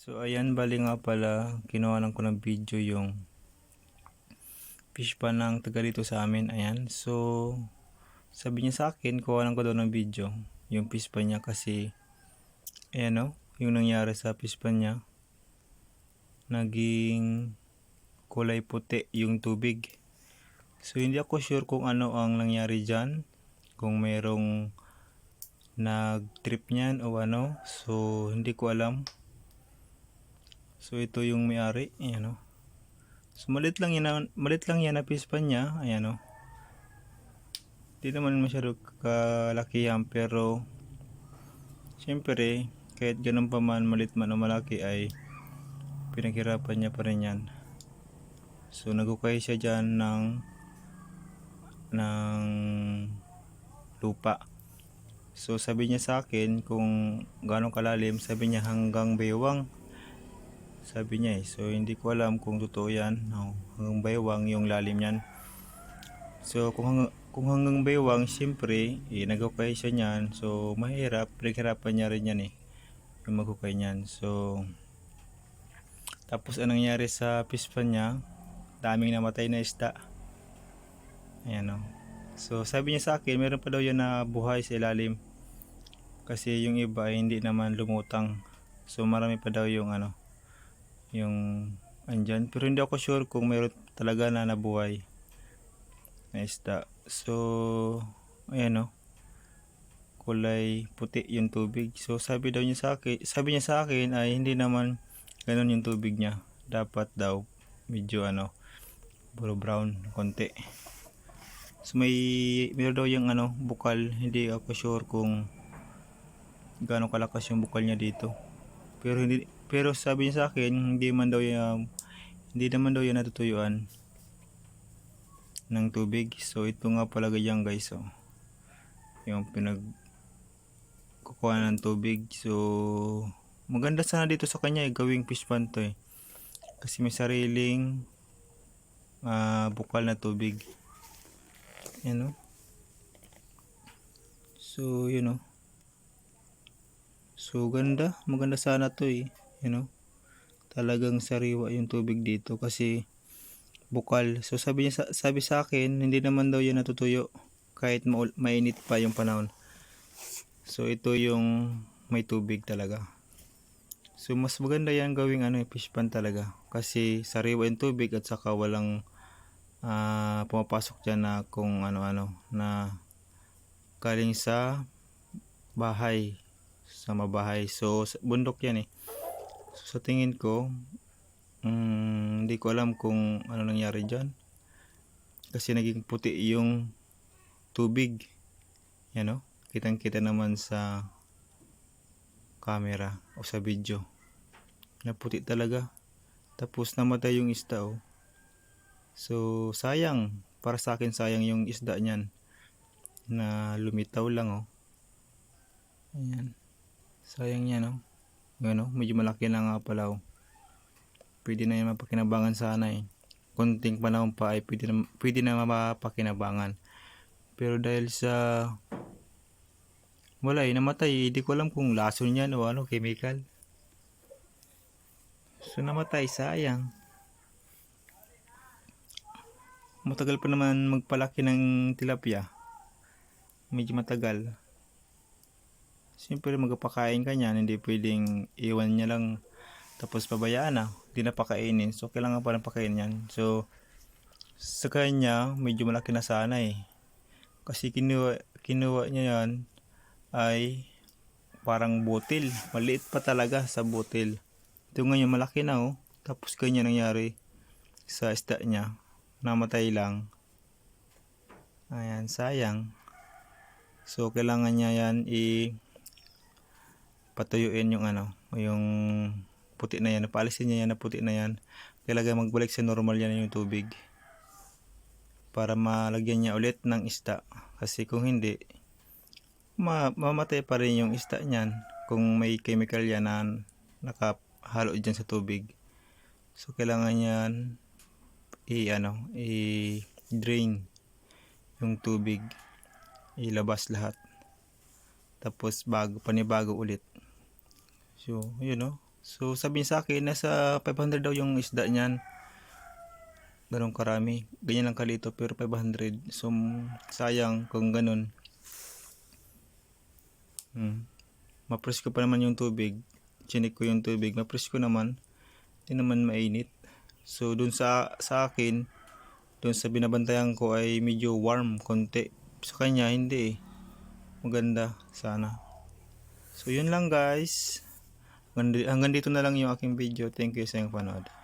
So ayan bali nga pala kinuha lang ko ng video yung fish pa ng taga dito sa amin ayan. So sabi niya sa akin kuha lang ko daw ng video yung fish pa niya kasi ayan o yung nangyari sa fish pa niya. Naging kulay puti yung tubig. So hindi ako sure kung ano ang nangyari dyan kung merong nag trip niyan o ano. So hindi ko alam So ito yung may-ari, ayan o. So malit lang yan, malit lang yan na pispa niya, ayan o. Di naman masyado kalakihan pero siyempre kahit ganun pa man malit man o malaki ay pinaghirapan niya pa rin yan. So nagukay siya dyan ng ng lupa. So sabi niya sa akin kung gaano kalalim, sabi niya hanggang baywang sabi niya eh. So hindi ko alam kung totoo yan. No, hanggang baywang yung lalim niyan. So kung hanggang, kung hanggang baywang, siyempre, eh, nagukay siya niyan. So mahirap, pinaghirapan niya rin yan eh. Yung magukay niyan. So tapos anong nangyari sa pispan niya, daming namatay na isda. Ayan o. So sabi niya sa akin, meron pa daw yan na buhay sa ilalim. Kasi yung iba ay hindi naman lumutang. So marami pa daw yung ano, yung andyan. Pero hindi ako sure kung mayroon talaga na nabuhay na isda. So, ayan o. Kulay puti yung tubig. So, sabi daw niya sa akin, sabi niya sa akin ay hindi naman ganun yung tubig niya. Dapat daw medyo ano, puro brown konti. So, may meron daw yung ano, bukal. Hindi ako sure kung gaano kalakas yung bukal niya dito. Pero hindi pero sabi niya sa akin, hindi man daw yung hindi naman daw yan natutuyuan ng tubig. So ito nga pala ganyan guys, oh. Yung pinag kukuha ng tubig. So maganda sana dito sa kanya eh, gawing fish pond to eh. Kasi may sariling ah, bukal na tubig. Yan oh. So yun oh. So ganda, maganda sana to eh you know? Talagang sariwa yung tubig dito kasi bukal. So sabi niya sa- sabi sa akin hindi naman daw yan natutuyo kahit mainit pa yung panahon. So ito yung may tubig talaga. So mas maganda yan gawing ano fish pan talaga kasi sariwa yung tubig at saka walang ah, pumapasok dyan na kung ano-ano na galing sa bahay sa mabahay. So bundok yan eh So, sa tingin ko, mm, hindi ko alam kung ano nangyari dyan. Kasi naging puti yung tubig. Yan o. Kitang kita naman sa camera o sa video. Naputi talaga. Tapos namatay yung isda o. So, sayang. Para sa akin, sayang yung isda niyan. Na lumitaw lang o. Ayan. Sayang yan o. Ano, medyo malaki na nga pala oh. Pwede na yan mapakinabangan sana eh. Konting panahon pa ay pwede na, pwede na mapakinabangan. Pero dahil sa wala eh, namatay. Hindi ko alam kung lason yan o ano, chemical. So namatay, sayang. Matagal pa naman magpalaki ng tilapia. Medyo matagal. Siyempre magpapakain ka niyan, hindi pwedeng iwan niya lang tapos pabayaan na, hindi na pakainin. So kailangan pa ng pakain niyan. So sa kanya, medyo malaki na sana eh. Kasi kinuha, kinuha niya yan ay parang butil. Maliit pa talaga sa butil. Ito ngayon malaki na oh. Tapos kanya nangyari sa isda niya. Namatay lang. Ayan, sayang. So kailangan niya yan i patuyuin yung ano, yung puti na yan. Paalisin niya yan na puti na yan. Kailangan magbalik sa normal yan yung tubig. Para malagyan niya ulit ng isda. Kasi kung hindi, ma mamatay pa rin yung isda niyan. Kung may chemical yan na nakahalo dyan sa tubig. So kailangan yan i ano, i drain yung tubig. Ilabas lahat. Tapos bago panibago ulit. So, yun no. So sabi niya sa akin, nasa 500 daw yung isda niyan. Ganun karami. Ganyan lang kalito pero 500. So sayang kung ganun. Hmm. Mapresko pa naman yung tubig. Chinik ko yung tubig. Mapresko naman. Hindi naman mainit. So dun sa sa akin, dun sa binabantayan ko ay medyo warm konti. Sa kanya hindi eh. Maganda sana. So yun lang guys. Hanggang dito na lang yung aking video. Thank you sa inyong panood.